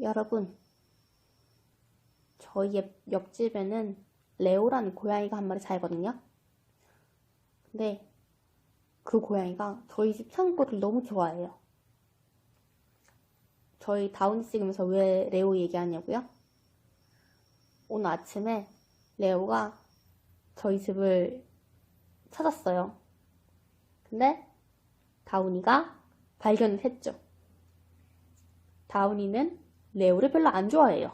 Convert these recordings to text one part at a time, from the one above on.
여러분, 저희 옆- 옆집에는 레오라는 고양이가 한 마리 살거든요. 근데 그 고양이가 저희 집 창고를 너무 좋아해요. 저희 다운이 찍으면서 왜 레오 얘기하냐고요? 오늘 아침에 레오가 저희 집을 찾았어요. 근데 다운이가 발견을 했죠. 다운이는 레오를 별로 안 좋아해요.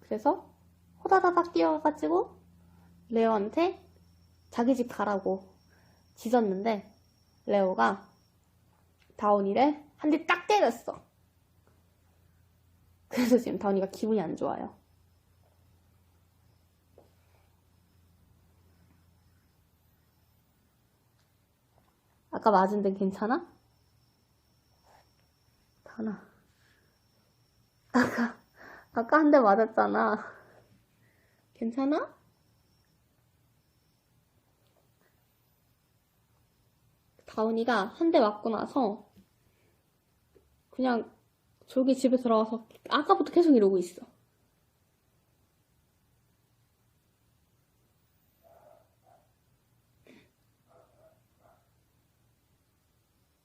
그래서 호다다닥 뛰어가지고 레오한테 자기 집 가라고 짖었는데 레오가 다운이를 한 대 딱 때렸어. 그래서 지금 다운이가 기분이 안 좋아요. 아까 맞은 데 괜찮아? 다나. 아까, 아까 한 대 맞았잖아. 괜찮아? 다운이가 한 대 맞고 나서 그냥 저기 집에 들어가서 아까부터 계속 이러고 있어.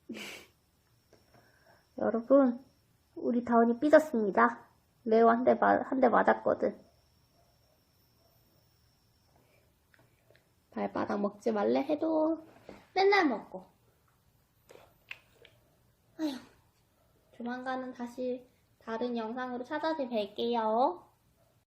여러분, 우리 다운이 삐졌습니다. 레오 한 대, 한 대 맞았거든. 발바닥 먹지 말래 해도 맨날 먹고. 아휴, 조만간은 다시 다른 영상으로 찾아뵐게요.